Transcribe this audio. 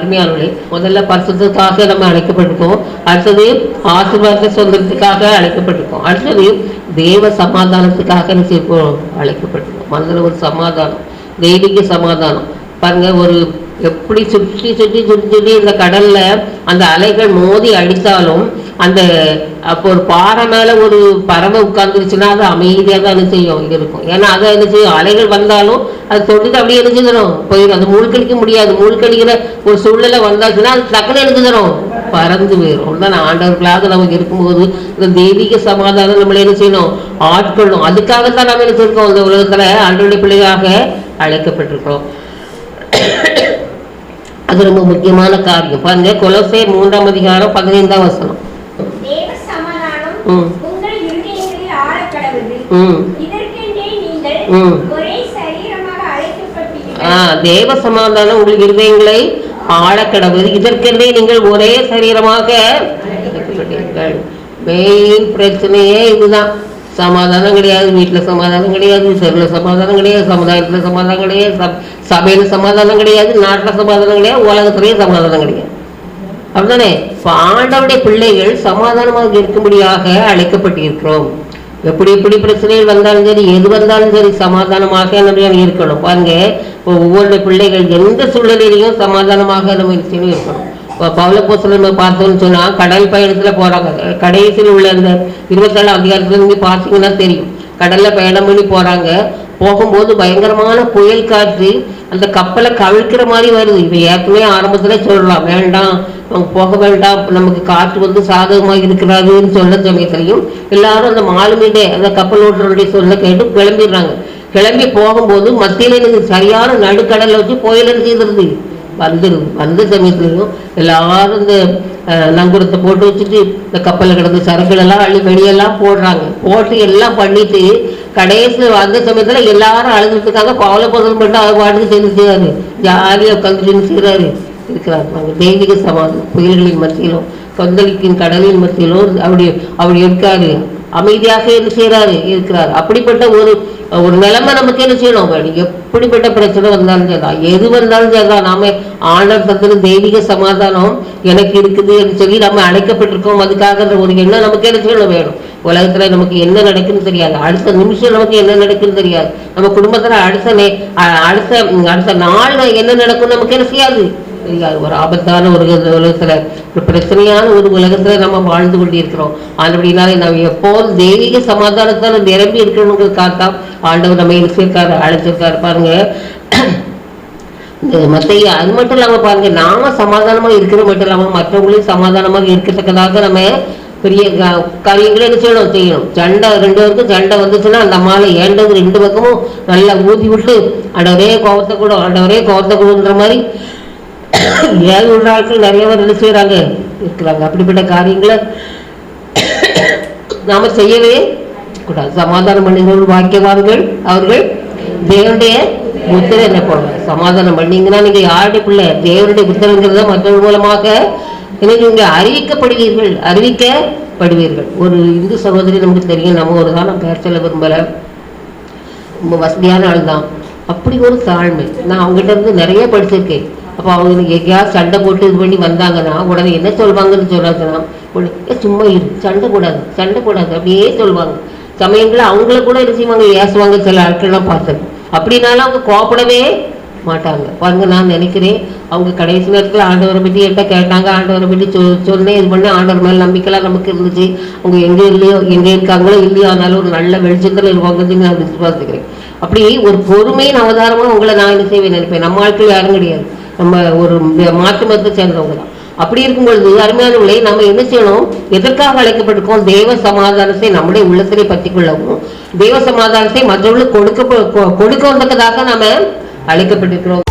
அருமையானவர்களே முதல்ல பரிசுத்தத்துக்காக நம்ம அழைக்கப்பட்டிருக்கோம். அடுத்தது ஆசீர்வாதத்தை சொந்தத்துக்காக அழைக்கப்பட்டிருக்கோம். அடுத்தது தேவ சமாதானத்துக்காக அழைக்கப்பட்டிருக்கோம். மனதில் ஒரு சமாதானம் தெய்வீக சமாதானம். பாருங்க ஒரு எப்படி சுற்றி சுற்றி சுற்றி சுற்றி இந்த கடல்ல அந்த அலைகள் மோதி அடித்தாலும் அந்த அப்போ ஒரு பாறை மேல ஒரு பறவை உட்கார்ந்துருச்சுன்னா அது அமைதியாக தான் என்ன செய்யும் இருக்கும். ஏன்னா அதை என்ன செய்யும்? அலைகள் வந்தாலும் அது தொட்டுட்டு அப்படியே என்ன செய்யணும் போயிடும் அது மூழ்கடிக்க முடியாது. மூழ்கடிக்கிற ஒரு சூழ்நிலை வந்தாச்சுன்னா அது டக்குன்னு என்ன செய்யணும் பறந்து போயிடும் தான் ஆண்டவர்களாக நமக்கு இருக்கும்போது இந்த தெய்வீக சமாதானம் நம்மளை என்ன செய்யணும்? ஆட்கொள்ளும். அதுக்காகத்தான் நம்ம என்ன செய்யறோம் இந்த உலகத்துல ஆண்டோடைய பிள்ளையாக அழைக்கப்பட்டிருக்கிறோம். அது ரொம்ப முக்கியமான காரியம். பாருங்க கொலோசே மூன்றாம் அதிகாரம் பதினைந்தாம் வசனம். தேவ சமாதானம் ம். ம் ம். ஒரே சரீரமாக ஆ தேவ சமாதானம் உங்கள் இருதயங்களை ஆழக்கடவுது. இதற்கென்றே நீங்கள் ஒரே சரீரமாக மெயின் பிரச்சனையே இதுதான். சமாதானம் கிடையாது வீட்டில் சமாதானம் கிடையாது தெருவில் சமாதானம் கிடையாது சமுதாயத்தில் சமாதானம் கிடையாது சப் சபையில் சமாதானம் கிடையாது நாட்டில் சமாதானம் கிடையாது உலகத்துலேயும் சமாதானம் கிடையாது. அப்படிதானே ஆண்டவுடைய பிள்ளைகள் சமாதானமாக இருக்கும்படியாக அழைக்கப்பட்டிருக்கிறோம். எப்படி எப்படி பிரச்சனைகள் வந்தாலும் சரி எது வந்தாலும் சரி சமாதானமாக நம்ம இருக்கணும். பாருங்க இப்போ ஒவ்வொரு பிள்ளைகள் எந்த சூழ்நிலையிலையும் சமாதானமாக நம்ம இருக்கணும். பவுலப்போசலன் இப்போ பார்த்தோம்னு சொன்னா கடல் பயணத்துல போறாங்க. கடைசியில் உள்ள அந்த இருபத்தேழு அதிகாரத்துல இருந்து பார்த்தீங்கன்னா தெரியும். கடல்ல பயணம் பண்ணி போறாங்க. போகும்போது பயங்கரமான புயல் காற்று அந்த கப்பலை கவிழ்க்கிற மாதிரி வருது. இதை ஏற்கனவே ஆரம்பத்துல சொல்லலாம் வேண்டாம் அவங்க போக வேண்டாம். நமக்கு காற்று வந்து சாதகமாக இருக்கிறாருன்னு சொன்ன சமயத்திலையும் எல்லாரும் அந்த மாலுமீடே அந்த கப்பல் ஓட்டுறவருடைய சொல்ல கேட்டு கிளம்பிடுறாங்க. கிளம்பி போகும்போது மத்தியில எனக்கு சரியான நடுக்கடலை வச்சு புயல் என்ன செய்திருது வந்துடும் வந்த சமயத்துலையும் எல்லாரும் இந்த நங்குரத்தை போட்டு வச்சுட்டு இந்த கப்பலில் கிடந்த சரக்குகளெல்லாம் அள்ளி வெளியெல்லாம் போடுறாங்க. போட்டு எல்லாம் பண்ணிட்டு கடைசியில் வந்த சமயத்தில் எல்லாரும் அழுதுறதுக்காக பாவல பொருள் மட்டும் அவர் பாட்டுக்கு சேர்ந்து செய்வாரு. ஜாலியாக உட்காந்துட்டு செய்கிறாரு இருக்கிறார். பாருங்க. தெய்வீக சமாதானம் புயல்களின் மத்தியிலும் கொந்தளிக்கும் கடலின் மத்தியிலும் அப்படி அப்படி இருக்காரு. அமைதியாக என்ன செய்கிறாரு இருக்கிறார். அப்படிப்பட்ட ஒரு ஒரு நிலைமை நமக்கு என்ன செய்யணும்? வேணும் எப்படிப்பட்ட பிரச்சனை வந்தாலும் சரிதான். எது வந்தாலும் சரிதான். நாம ஆண்டர் தந்திர தெய்வீக சமாதானம் எனக்கு இருக்குது என்று சொல்லி நம்ம அழைக்கப்பட்டிருக்கோம். அதுக்காக ஒரு எண்ணம் நமக்கு என்ன செய்யணும்? வேணும். உலகத்துல நமக்கு என்ன நடக்குன்னு தெரியாது. அடுத்த நிமிஷம் நமக்கு என்ன நடக்குன்னு தெரியாது. நம்ம குடும்பத்துல அடுத்த நே அடுத்த அடுத்த நாள் என்ன நடக்கும் நமக்கு என்ன செய்யாது? தெரியாது ஒரு ஆபத்தான ஒரு உலகத்தில் ஒரு பிரச்சனையான ஒரு உலகத்துல நம்ம வாழ்ந்து கொண்டிருக்கிறோம். ஆண்டபடினாலே நம்ம எப்போது தெய்வீக சமாதானத்தால நிரம்பி இருக்கணுங்கிறதுக்காக தான் ஆண்டவர் நம்ம இருக்காரு அழைச்சிருக்காரு பாருங்க. மத்திய அது மட்டும் இல்லாம பாருங்க நாம சமாதானமா இருக்கிறது மட்டும் இல்லாம மற்றவங்களையும் சமாதானமாக இருக்கத்தக்கதாக நம்ம பெரிய க- காரியங்களை என்ன செய்யணும்? செய்யணும். சண்டை ரெண்டு பேருக்கும் சண்டை வந்துச்சுன்னா அந்த அம்மாவை ஏண்டது ரெண்டு பக்கமும் நல்லா ஊதி விட்டு ஆண்டவரே கோவத்தை கூட ஒரே கோவத்தை கொடுன்ற மாதிரி ஏழு உள்ள ஆட்கள் நிறைய பேர் என்ன செய்யறாங்க இருக்கிறாங்க. அப்படிப்பட்ட காரியங்களை நாம செய்யவே கூடாது. சமாதானம் பண்ணுகிறவர்கள் வாக்கியவான்கள் அவர்கள் தேவனுடைய புத்தரை என்ன போடுவாங்க சமாதானம் பண்ணீங்கன்னா நீங்க யாருடைய பிள்ளை? தேவனுடைய புத்தருங்கிறத மற்றவர்கள் மூலமாக என்ன நீங்க அறிவிக்கப்படுவீர்கள். அறிவிக்கப்படுவீர்கள். ஒரு இந்து சகோதரி நமக்கு தெரியும். நம்ம ஒரு தான் நான் பேர் சொல்ல விரும்பல. ரொம்ப வசதியான ஆள் தான் அப்படி ஒரு தாழ்மை. நான் அவங்ககிட்ட இருந்து நிறைய படிச்சிருக்கேன். அப்போ அவங்க எங்கேயாவது சண்டை போட்டு இது பண்ணி வந்தாங்கன்னா உடனே என்ன சொல்வாங்கன்னு சொல்லாதுன்னா சும்மா இரு சண்டை போடாது சண்டை போடாது அப்படியே சொல்லுவாங்க சமயங்களில் அவங்கள கூட என்ன செய்வாங்க? ஏசுவாங்க. சில ஆட்கள்லாம் பார்த்தது அப்படின்னாலும் அவங்க கோப்படவே மாட்டாங்க. பாருங்க நான் நினைக்கிறேன் அவங்க கடைசி நேரத்தில் ஆண்டவரை பற்றி எட்ட கேட்டாங்க. ஆண்டவரை பற்றி சொ சொன்னேன். இது பண்ணி ஆண்டவர் மேலே நம்பிக்கைலாம் நமக்கு இருந்துச்சு. அவங்க எங்கே இல்லையோ எங்கே இருக்காங்களோ இல்லையோ அதனால ஒரு நல்ல வெளிச்சத்தில் இருப்பாங்கன்னு நான் விசுவாசிக்கிறேன். அப்படி ஒரு பொறுமையின் அவதாரமாக உங்களை நான் என்ன செய்வேன் நினைப்பேன். நம்ம ஆட்கள் யாரும் கிடையாது. நம்ம ஒரு மாற்று மதத்தை சேர்ந்தவங்க தான். அப்படி இருக்கும் பொழுது அருமையானவர்களே நம்ம என்ன செய்யணும்? எதற்காக அழைக்கப்பட்டிருக்கோம்? தேவ சமாதானத்தை நம்முடைய உள்ளத்திலே பற்றி கொள்ளவும் தேவ சமாதானத்தை மற்றவர்களுக்கு கொடுக்க கொடுக்க வந்ததாக நாம அழைக்கப்பட்டிருக்கிறோம்.